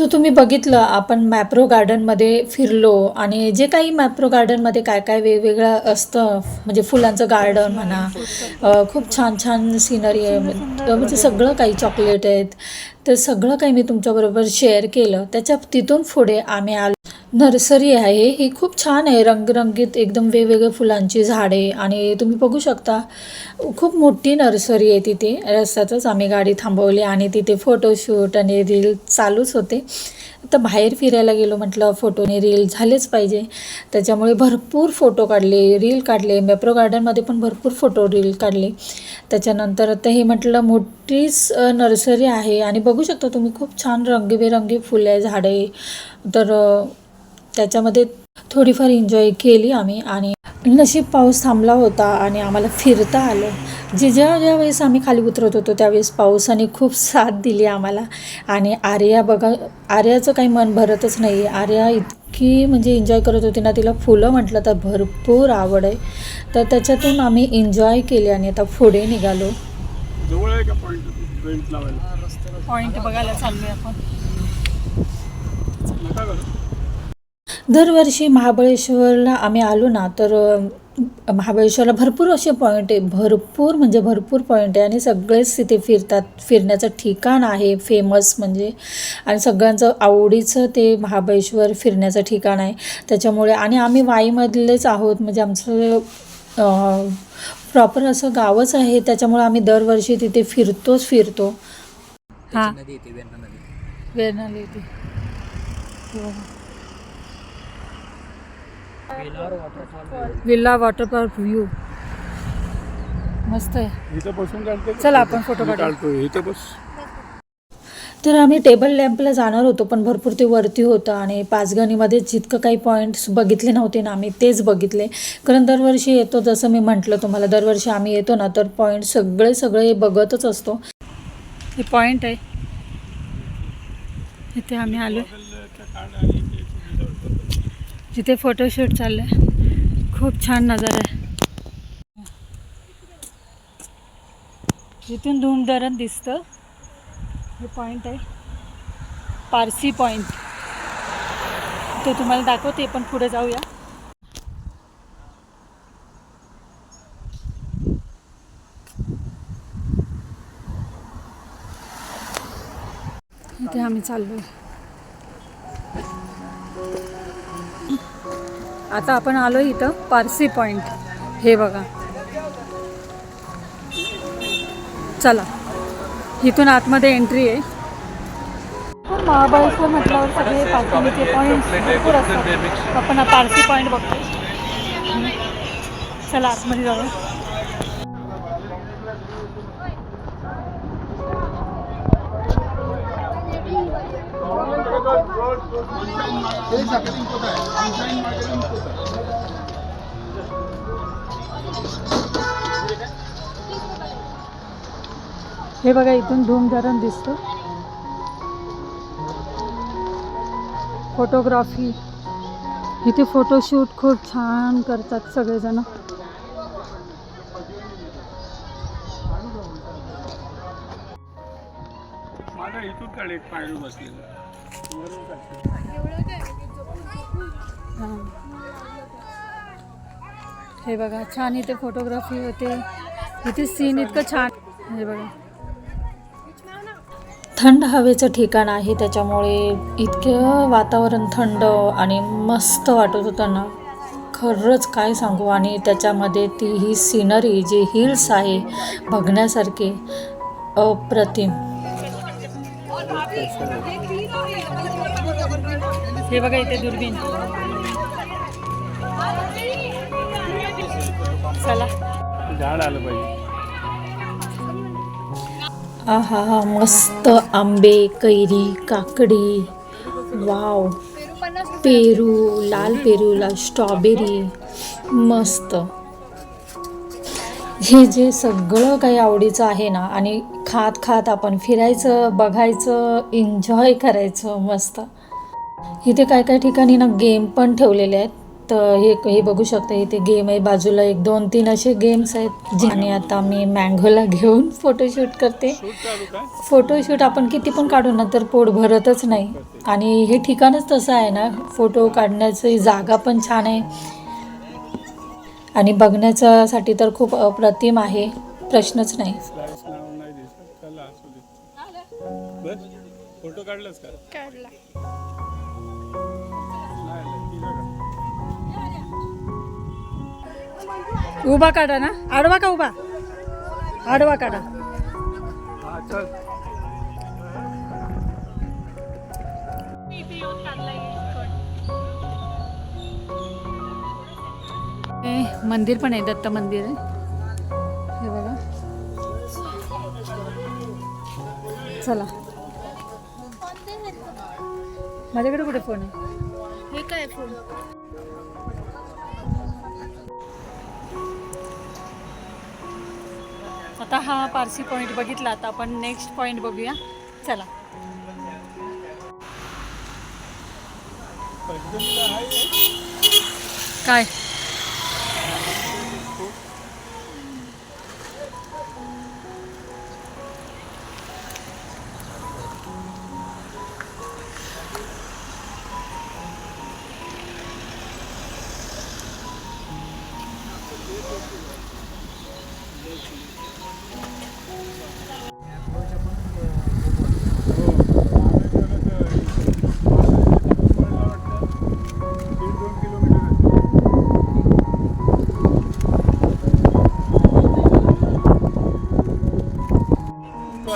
तो तुम्ही बघितलं आपण मॅप्रो गार्डनमध्ये फिरलो आणि जे काही मॅप्रो गार्डनमध्ये काय काय वेगवेगळं असतं म्हणजे फुलांचं गार्डन म्हणा खूप छान छान सिनरी आहे. म्हणजे सगळं काही चॉकलेट आहेत. तर सगळं काही मी तुमच्याबरोबर शेअर केलं. त्याच्या तिथून पुढे आम्ही आलो. नर्सरी आहे. ही खूप छान आहे. रंगरंगीत एकदम वेगवेगळे फुलांची झाडे आणि तुम्ही बघू शकता खूप मोठी नर्सरी आहे तिथे. रस्त्यातच आम्ही गाडी थांबवली आणि तिथे फोटोशूट आणि रील चालूच होते. तर बाहेर फिरायला गेलो म्हटलं फोटोने रील झालेच पाहिजे. त्याच्यामुळे भरपूर फोटो काढले रील काढले. मेप्रो गार्डनमध्ये पण भरपूर फोटो रील काढले. त्याच्यानंतर तर हे म्हटलं मोठीच नर्सरी आहे आणि बघू शकता तुम्ही खूप छान रंगीबेरंगी फुले झाडे. तर त्याच्यामध्ये थोडीफार एन्जॉय केली आम्ही आणि नशीब पाऊस थांबला होता आणि आम्हाला फिरता आलं. जे ज्या ज्या वेळेस आम्ही खाली उतरत होतो त्यावेळेस पावसाने खूप साथ दिली आम्हाला. आणि आर्या बघा आर्याचं काही मन भरतच नाही आर्या इतकी म्हणजे एन्जॉय करत होती ना तिला फुलं म्हटलं तर भरपूर आवड आहे. तर त्याच्यातून आम्ही एन्जॉय केली आणि आता पुढे निघालो. पॉईंट बघायला चाललोय आपण. दरवर्षी महाबळेश्वरला आम्ही आलो ना तर महाबळेश्वरला भरपूर असे पॉईंट आहे. भरपूर म्हणजे भरपूर पॉईंट आहे आणि सगळेच तिथे फिरतात. फिरण्याचं ठिकाण आहे फेमस म्हणजे. आणि सगळ्यांचं आवडीचं ते महाबळेश्वर फिरण्याचं ठिकाण आहे. त्याच्यामुळे आणि आम्ही वाईमधलेच आहोत. म्हणजे आमचं प्रॉपर असं गावच आहे. त्याच्यामुळे आम्ही दरवर्षी तिथे फिरतोच फिरतो. हां. नदी येते नदी. वेरणाला येते. विल्ला वॉटर पार्क व्ह्यू मस्त आहे. इथं बसून काढते का? चला आपण फोटो काढू. काढतो इथं बस. तर आम्ही टेबल लॅम्पला जाणार होतो पण भरपूर ते वरती होतं आणि पाचगणीमध्ये जितकं काही पॉईंट्स बघितले नव्हते ना आम्ही तेच बघितले. कारण दरवर्षी येतो जसं मी म्हटलं तुम्हाला दरवर्षी आम्ही येतो ना तर पॉईंट सगळे सगळे बघतच असतो. हे पॉईंट आहे. इथे आम्ही आलो जिथे फोटोशूट चाललं आहे खूप छान नजारा आहे. जिथून धूमधरण दिसतं हे पॉईंट आहे. पारसी पॉईंट तो तुम्हाला दाखवते पण पुढे जाऊया. आम्ही चाललोय. आता आपण आलो इथं पारसी पॉईंट हे बघा. चला. इथून आतमध्ये एंट्री आहे. महाबळेश्वर म्हटल्यावर सगळे पाचगणीचे पॉईंट भरपूर असतात. आपण पारसी पॉईंट बघतो चला आतमध्ये जाऊया. हे बघा इथून धूमधरण दिसतं. फोटोग्राफी इथे फोटोशूट खूप छान करतात सगळेजण. माझा इथून काढ एक पायरी बसलेला. हे. बघा छान इथे फोटोग्राफी होते. इथे सीन इतकं छान. हे बघा. थंड हवेचं ठिकाण आहे त्याच्यामुळे इतकं वातावरण थंड आणि मस्त वाटत होतं ना. खरंच काय सांगू आणि त्याच्यामध्ये ती ही सिनरी जी हिल्स आहे बघण्यासारखी अप्रतिम. हे बघा इथे दुर्बीन चला. झाड आलं पाहिजे. आहा मस्त आंबे कैरी काकडी. वाव. पेरू लाल पेरूला स्ट्रॉबेरी. मस्त. हे जे सगळं काही आवडीचं आहे ना आणि खात खात आपण फिरायचं बघायचं एन्जॉय करायचं मस्त. इथे काय काय ठिकाणी ना गेम पण ठेवलेले आहेत. तर हे हे बघू शकता इथे गेम आहे. बाजूला एक दोन तीन असे गेम्स आहेत ज्याने आता मी मँगोला घेऊन फोटोशूट करते. फोटोशूट आपण किती पण काढू ना तर पोट भरतच नाही. आणि हे ठिकाणच तसं आहे ना फोटो काढण्याची जागा पण छान आहे. आणि बघण्याच्यासाठी तर खूप अप्रतिम आहे. प्रश्नच नाही. फोटो काढलास का? काढला. उभा काढा ना. आडवा का उभा? आडवा काढा. मंदिर पण आहे दत्त मंदिर आहे. हे बघा. चला. माझ्याकडे कुठे फोन आहे? हे काय फोन आता हा पारसी पॉईंट बघितला आता आपण नेक्स्ट पॉईंट बघूया. चला. काय?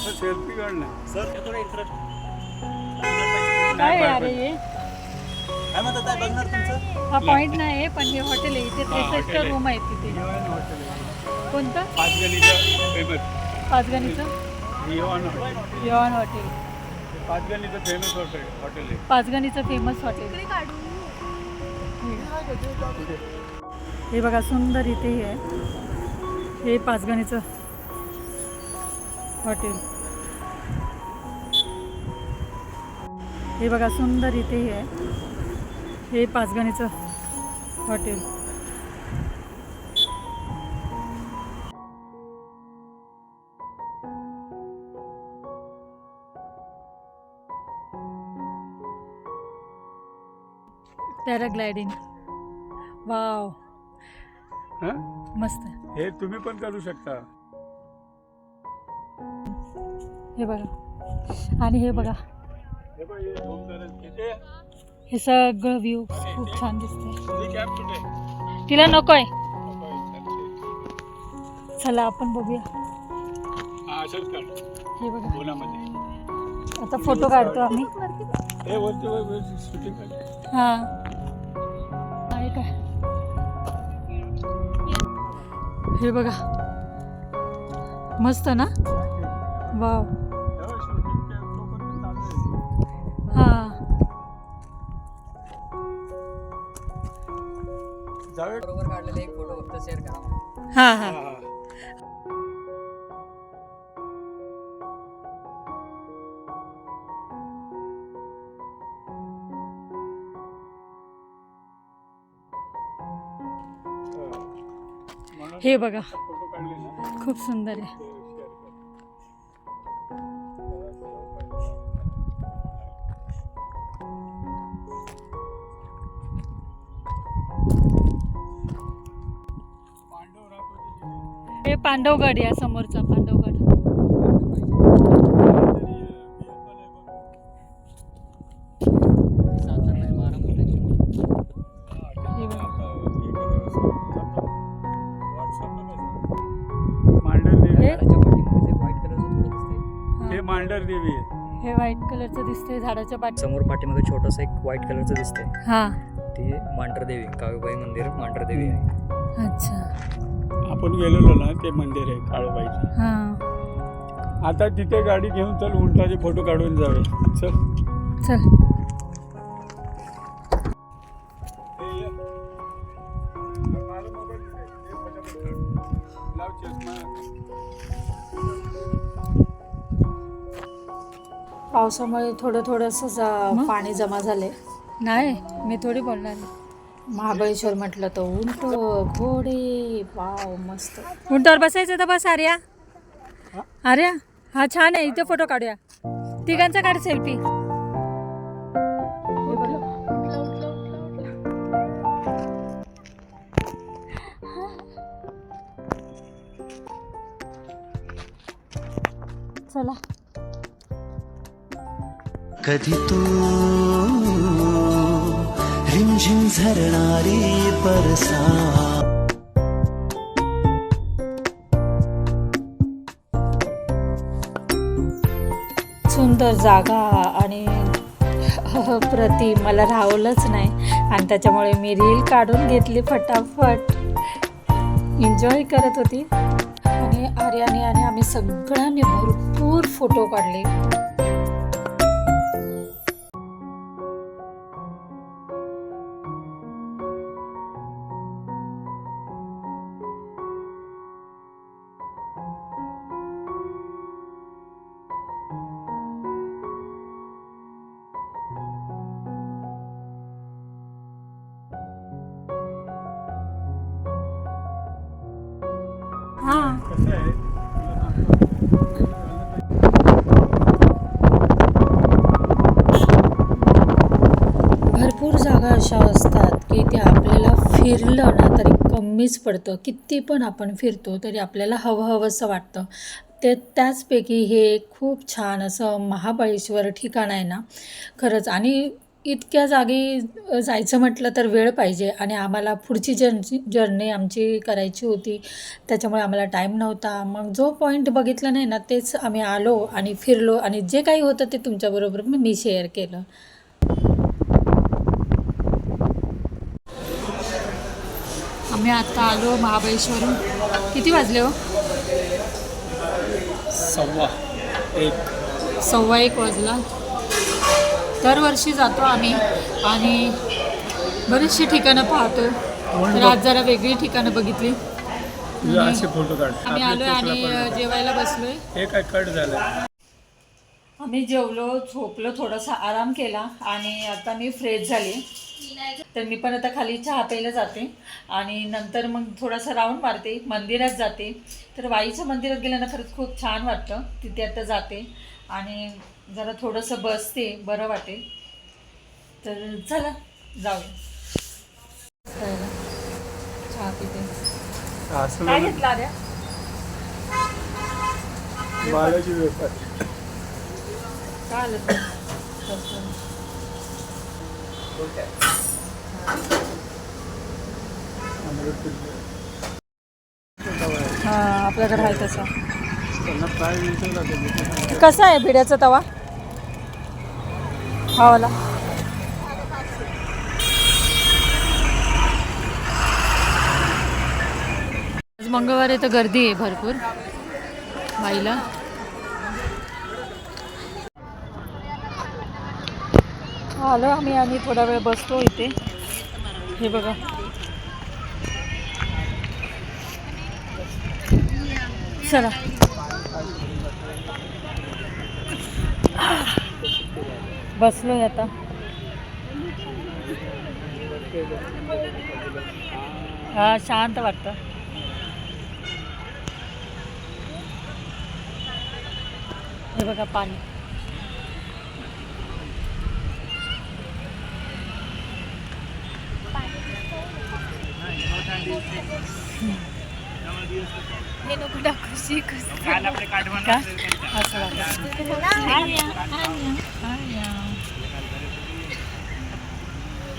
असं सेल्फी सर थोडं इंटरेस्ट काय अरे? हे काय म्हणतात काय बघणार तुमचं? हा पॉईंट नाही आहे पण हे हॉटेल आहे इथे हा, त्रेसष्ट हॉटेल आहे. रूम आहेत तिथे. हिवान हॉटेल आहे. कोणतं? पाच गणीचं फेमस पाचगणीचं हिवान हॉटेल यवन हॉटेल पाच गणीचं फेमस हॉटेल हॉटेल आहे. पाचगणीचं फेमस हॉटेल हे बघा सुंदर इथे हे आहे. हे पाचगणीचं हॉटेल. हे बघा सुंदर इथे हे आहे. हे पाचगणीचं हॉटेल. पॅराग्लायडिंग. वाव. हां? मस्त. हे तुम्ही पण करू शकता. हे बघा. आणि हे बघा. हे सगळं व्ह्यू खूप छान दिसते तिला नकोय. आहे चला आपण बघूया. हे बघा. आता फोटो काढतो आम्ही. हा. आहे काय हे बघा. मस्त ना? वाव. हा हा. हा, बघा. खूप सुंदर आहे. पांडवगड या समोरचा पांडवगड. हे? मांडर देवी मांडर देवी आहे. हे व्हाईट कलरचं दिसतंय झाडाच्या पाठी. समोर पाठीमागे छोटंसं एक व्हाईट कलरचं दिसतंय. हा. ते मांढरदेवी काळूबाई मंदिर मांढरदेवी आहे. अच्छा. आपण गेलेलो ना ते मंदिर आहे काळबाईचं. आता तिथे गाडी घेऊन चल उंटाचे फोटो काढून जावे चल. चल. पावसामुळे थोडं थोडंसं जा- पाणी जमा झाले नाही मी थोडी बोलणार महाबळेश्वर म्हटलं तर उंट घोडे वाव मस्त. उंटावर बसायचं तर बस आर्या. आर्या हा छान आहे. इथे फोटो काढूया. तिघांचा काढ सेल्फी. चला. कधी तू झरणारी परसा. सुंदर जागा आणि प्रति मला राहवलंच नाही. आणि त्याच्यामुळे मी रील काढून घेतली फटाफट. एन्जॉय करत होती. आणि आर्याने आणि आम्ही सगळ्यांनी भरपूर फोटो काढले. भरपूर जागा अशा असतात की त्या आपल्याला फिरलं ना तरी कमीच पडतं. किती पण आपण फिरतो तरी आपल्याला हवं हवंसं वाटतं. ते त्याचपैकी हे खूप छान असं महाबळेश्वर ठिकाण आहे ना. खरंच आणि इतक्या जागी जायचं म्हटलं तर वेळ पाहिजे. आणि आम्हाला पुढची जर्नी जर्नी आमची करायची होती त्याच्यामुळे आम्हाला टाईम नव्हता. मग जो पॉईंट बघितला नाही ना तेच आम्ही आलो आणि फिरलो. आणि जे काही होतं ते तुमच्याबरोबर मी शेअर केलं. आम्ही आता आलो महाबळेश्वरून. किती वाजले हो? सव्वा एक. सव्वा एक वाजला. दरवर्षी जातो आम्ही आणि बरीचशी ठिकाणं पाहतो. तर आज जरा वेगळी ठिकाणं बघितली. तुझे असे फोटो काढ. आम्ही आलोय आणि. जेवायला बसलोय. हे काय कट झालं आम्ही जेवलो झोपलो थोडासा आराम केला आणि आता मी फ्रेश झाली. तर मी पण आता खाली चहा प्यायला जाते आणि नंतर मग थोडासा राऊंड मारते मंदिरात जाते. तर वाईच्या मंदिरात गेल्यानं खरंच खूप छान वाटतं. तिथे आता जाते आणि जरा थोडंसं बसते बरं वाटेल. तर चला जाऊया. खायला. चहा पिते. असं काय म्हणून घेतलं आर्या? बालाजी वेपर काय आलं ते? कसलं? अमृत तुझं. हा आपल्याकडे आहे तसं. त्यांना काय विचारलं त्यांनी कसा आहे भिड्याचा तवा? हा वाला आज मंगळवार आहे तर गर्दी आहे भरपूर. बाईला. आलो आम्ही आणि थोडा वेळ बसतो इथे. हे बघा. चला. बसलोय आता. हा शांत वाटतं. हे बघा पाणी. का? असं वाटतं.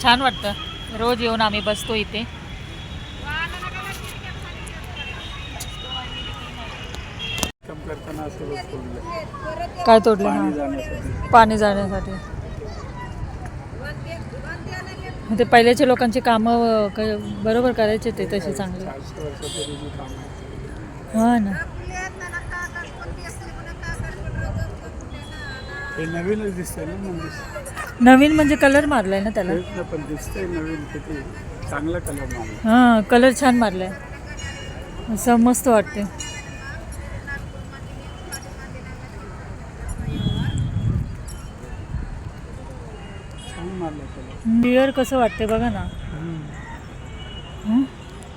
छान वाटतं. रोज येऊन आम्ही बसतो इथे. काय तोडलं? पाणी जाण्यासाठी. पाणी जाण्यासाठी ते पहिल्याच्या लोकांची कामं क- बरोबर करायचे ते तसे चांगले. हां हा ना नवीनच दिसतंय ना नवीन म्हणजे कलर मारलाय ना त्याला? तेच ना पण दिसतंय नवीन किती चांगला कलर मारला हा कलर छान मारलाय. असं मस्त वाटते छान मारलं क्लिअर कसं वाटते बघा ना. हं?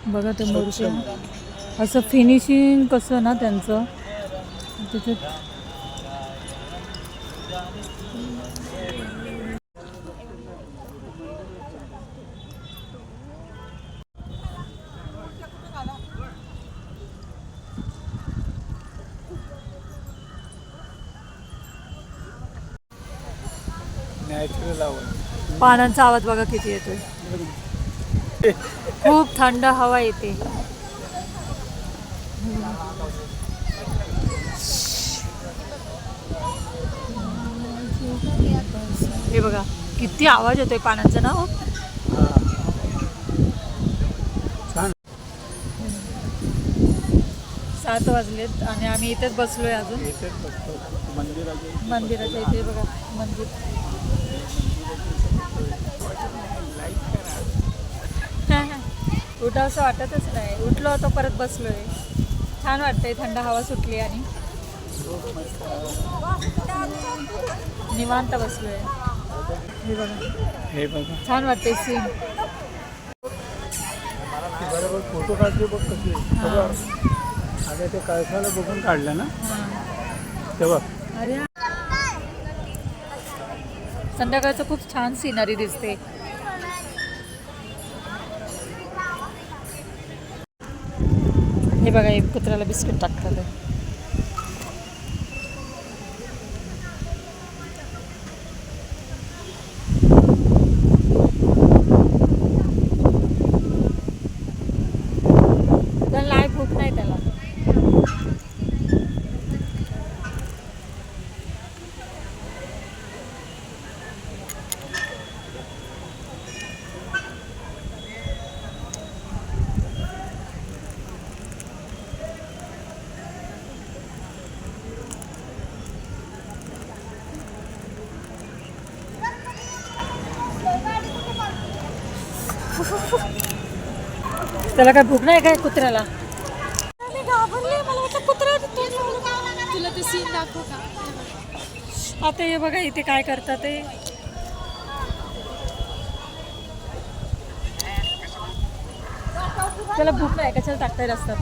बघा ते मूर्ती असं फिनिशिंग कसं ना त्यांचं? त्याच्यात नॅचरल आवड पानांचा आवाज बघा किती येतोय. खूप थंड हवा येते. हे बघा किती आवाज येतोय पानांचा ना हो. छान सात वाजलेत आणि आम्ही इथेच बसलोय अजून. मंदिराचे मंदिराच्या इथे बघा मंदिर. उठावं असं वाटतच नाही. उठलो होतो परत बसलोय. छान वाटतंय थंड हवा सुटली आणि. निवांत बसलोय. हे बघा. हे बघा. छान वाटते सीन बरोबर फोटो काढते बघ बघा. आता ते कळसाला बघून काढलं ना? तेव्हा अरे संध्याकाळचं खूप छान सिनरी दिसते. हे बघा एक कुत्र्याला बिस्किट टाकतात त्याला नाही भूक नाही त्याला त्याला काय भूक नाही काय कुत्र्याला? आता हे बघा इथे काय करतात ते. त्याला भूक नाही कशाला टाकताय रस्त्यात?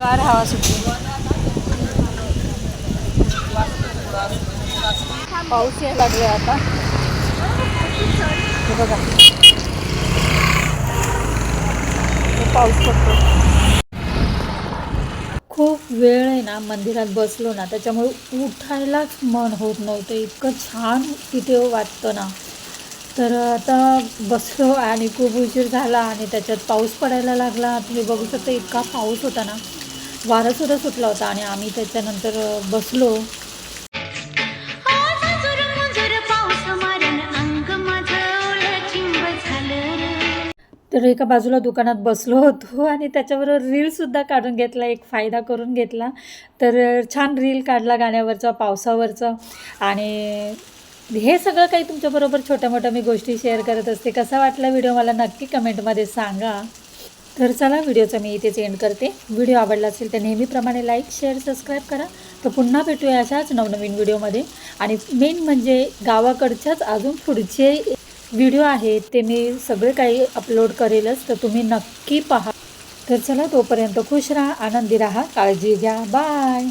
गार हवा सुटली. पाऊस यायला लागले आता. हे बघा. पाऊस पडतो खूप वेळ आहे ना मंदिरात बसलो ना त्याच्यामुळे उठायलाच मन होत नव्हतं. इतकं छान तिथे वाटतं ना. तर आता बसलो आणि खूप उशीर झाला आणि त्याच्यात पाऊस पडायला लागला. तुम्ही बघू शकता इतका पाऊस होता ना. वारासुद्धा सुटला होता आणि आम्ही त्याच्यानंतर बसलो. तर एका बाजूला दुकानात बसलो होतो आणि त्याच्याबरोबर रीलसुद्धा काढून घेतला एक फायदा करून घेतला. तर छान रील काढला गाण्यावरचा पावसावरचा. आणि हे सगळं काही तुमच्याबरोबर छोट्या मोठ्या मी गोष्टी शेअर करत असते. कसा वाटला व्हिडिओ मला नक्की कमेंटमध्ये सांगा. तर चला व्हिडिओचा मी इथेच एंड करते. व्हिडिओ आवडला असेल तर नेहमीप्रमाणे लाईक शेअर सबस्क्राईब करा. तर पुन्हा भेटूया अशाच नवनवीन व्हिडिओमध्ये आणि मेन म्हणजे गावाकडच्याच अजून पुढचे व्हिडिओ आहेत ते मी सगळे काही अपलोड करेलच तर तुम्ही नक्की पहा. तर चला तोपर्यंत खुश राहा आनंदी राहा काळजी घ्या. बाय